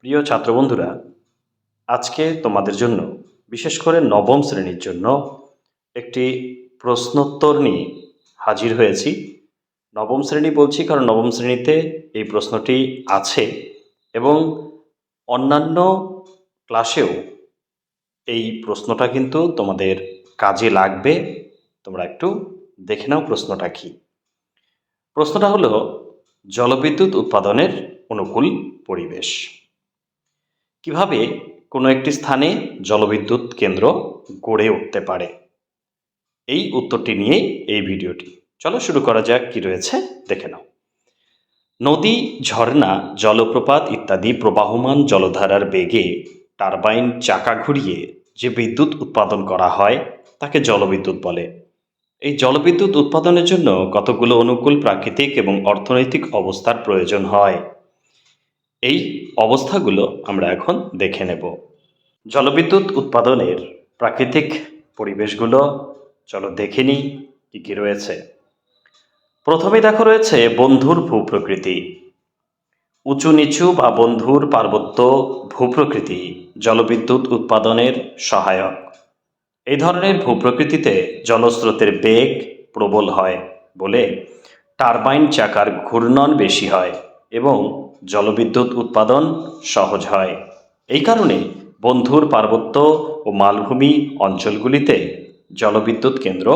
প্রিয় ছাত্রবন্ধুরা, আজকে তোমাদের জন্য, বিশেষ করে নবম শ্রেণির জন্য, একটি প্রশ্নোত্তর নিয়ে হাজির হয়েছি। নবম শ্রেণি বলছি, কারণ নবম শ্রেণীতে এই প্রশ্নটি আছে এবং অন্যান্য ক্লাসেও এই প্রশ্নটা কিন্তু তোমাদের কাজে লাগবে। তোমরা একটু দেখে নাও প্রশ্নটা কী। প্রশ্নটা হলো, জলবিদ্যুৎ উৎপাদনের অনুকূল পরিবেশ। কীভাবে কোনো একটি স্থানে জলবিদ্যুৎ কেন্দ্র গড়ে উঠতে পারে? এই উত্তরটি নিয়েই এই ভিডিওটি। চলো শুরু করা যাক, কি রয়েছে দেখে নাও। নদী, ঝর্ণা, জলপ্রপাত ইত্যাদি প্রবাহমান জলধারার বেগে টারবাইন চাকা ঘুরিয়ে যে বিদ্যুৎ উৎপাদন করা হয়, তাকে জলবিদ্যুৎ বলে। এই জলবিদ্যুৎ উৎপাদনের জন্য কতগুলো অনুকূল প্রাকৃতিক এবং অর্থনৈতিক অবস্থার প্রয়োজন হয়? এই অবস্থাগুলো আমরা এখন দেখে নেব। জলবিদ্যুৎ উৎপাদনের প্রাকৃতিক পরিবেশগুলো, চলো দেখে নিই কী কী রয়েছে। প্রথমে দেখো রয়েছে বন্ধুর ভূপ্রকৃতি। উঁচু নিচু বা বন্ধুর পার্বত্য ভূপ্রকৃতি জলবিদ্যুৎ উৎপাদনের সহায়ক। এই ধরনের ভূপ্রকৃতিতে জলস্রোতের বেগ প্রবল হয় বলে টারবাইন চাকার ঘূর্ণন বেশি হয়। এবং জলবিদ্যুৎ উৎপাদন সহজ হয়। এই কারণে বন্ধুর পার্বত্য ও মালভূমি অঞ্চলগুলিতে জলবিদ্যুৎ কেন্দ্র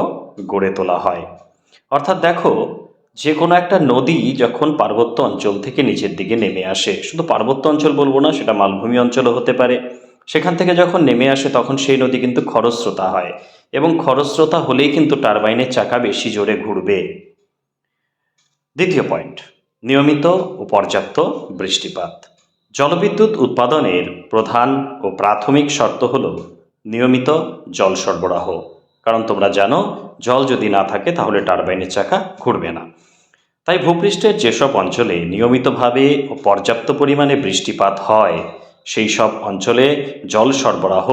গড়ে তোলা হয়। অর্থাৎ দেখো যে কোনো একটা নদী যখন পার্বত্য অঞ্চল থেকে নিচের দিকে নেমে আসে, শুধু পার্বত্য অঞ্চল বলব না, সেটা মালভূমি অঞ্চলও হতে পারে। সেখান থেকে যখন নেমে আসে, তখন সেই নদী কিন্তু খরস্রোতা হয় এবং খরস্রোতা হলেই কিন্তু টারবাইনের চাকা বেশি জোরে ঘুরবে। দ্বিতীয় পয়েন্ট নিয়মিত ও পর্যাপ্ত বৃষ্টিপাত। জলবিদ্যুৎ উৎপাদনের প্রধান ও প্রাথমিক শর্ত হল নিয়মিত জল সরবরাহ। কারণ তোমরা জানো, জল যদি না থাকে তাহলে টারবাইনের চাকা ঘুরবে না। তাই ভূপৃষ্ঠের যেসব অঞ্চলে নিয়মিতভাবে ও পর্যাপ্ত পরিমাণে বৃষ্টিপাত হয়, সেই সব অঞ্চলে জল সরবরাহ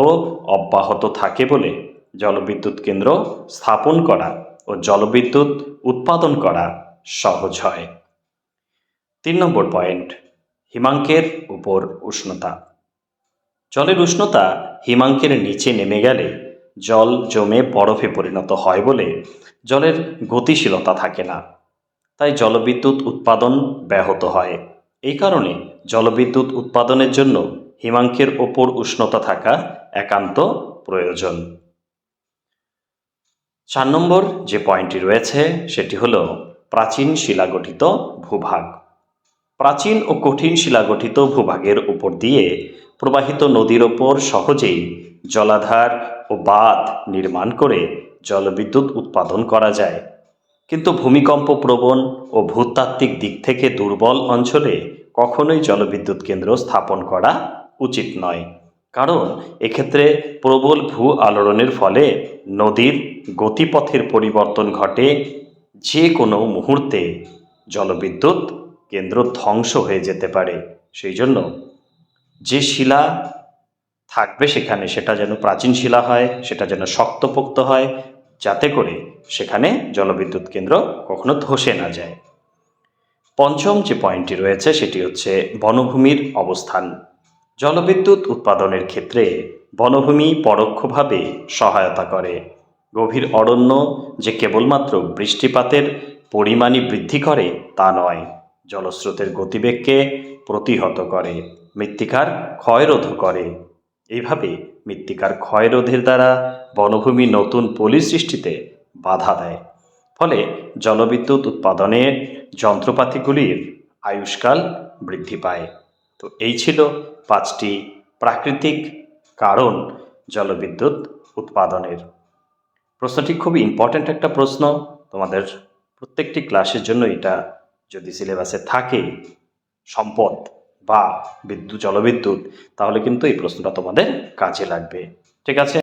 অব্যাহত থাকে বলে জলবিদ্যুৎ কেন্দ্র স্থাপন করা ও জলবিদ্যুৎ উৎপাদন করা সহজ হয়। তিন নম্বর পয়েন্ট, হিমাঙ্কের উপর উষ্ণতা। জলের উষ্ণতা হিমাঙ্কের নিচে নেমে গেলে জল জমে বরফে পরিণত হয় বলে জলের গতিশীলতা থাকে না। তাই জলবিদ্যুৎ উৎপাদন ব্যাহত হয়। এই কারণে জলবিদ্যুৎ উৎপাদনের জন্য হিমাঙ্কের ওপর উষ্ণতা থাকা একান্ত প্রয়োজন। চার নম্বর যে পয়েন্টটি রয়েছে, সেটি হলো প্রাচীন শিলাগঠিত ভূভাগ। প্রাচীন ও কঠিন শিলাগঠিত ভূভাগের উপর দিয়ে প্রবাহিত নদীর ওপর সহজেই জলাধার ও বাঁধ নির্মাণ করে জলবিদ্যুৎ উৎপাদন করা যায়। কিন্তু ভূমিকম্প প্রবণ ও ভূতাত্ত্বিক দিক থেকে দুর্বল অঞ্চলে কখনোই জলবিদ্যুৎ কেন্দ্র স্থাপন করা উচিত নয়। কারণ এক্ষেত্রে প্রবল ভূ আলোড়নের ফলে নদীর গতিপথের পরিবর্তন ঘটে যে কোনো মুহূর্তে জলবিদ্যুৎ কেন্দ্র ধ্বংস হয়ে যেতে পারে। সেই জন্য যে শিলা থাকবে সেখানে সেটা যেন প্রাচীন শিলা হয়, সেটা যেন শক্তপোক্ত হয়, যাতে করে সেখানে জলবিদ্যুৎ কেন্দ্র কখনো ধসে না যায়। পঞ্চম যে পয়েন্টটি রয়েছে সেটি হচ্ছে বনভূমির অবস্থান। জলবিদ্যুৎ উৎপাদনের ক্ষেত্রে বনভূমি পরোক্ষভাবে সহায়তা করে। গভীর অরণ্য যে কেবলমাত্র বৃষ্টিপাতের পরিমাণই বৃদ্ধি করে তা নয়। জলস্রোতের গতিবেগকে প্রতিহত করে, মৃত্তিকার ক্ষয়রোধ করে। এইভাবে মৃত্তিকার ক্ষয়রোধের দ্বারা বনভূমি নতুন পলি সৃষ্টিতে বাধা দেয়। ফলে জলবিদ্যুৎ উৎপাদনের যন্ত্রপাতিগুলির আয়ুষ্কাল বৃদ্ধি পায়। তো এই ছিল পাঁচটি প্রাকৃতিক কারণ জলবিদ্যুৎ উৎপাদনের। প্রশ্নটি খুবই ইম্পর্ট্যান্ট একটা প্রশ্ন। তোমাদের প্রত্যেকটি ক্লাসের জন্য এটা যদি সিলেবাসে থাকে সম্পদ বা বিদ্যুৎ, জলবিদ্যুৎ, তাহলে কিন্তু এই প্রশ্নটা তোমাদের কাজে লাগবে। ঠিক আছে?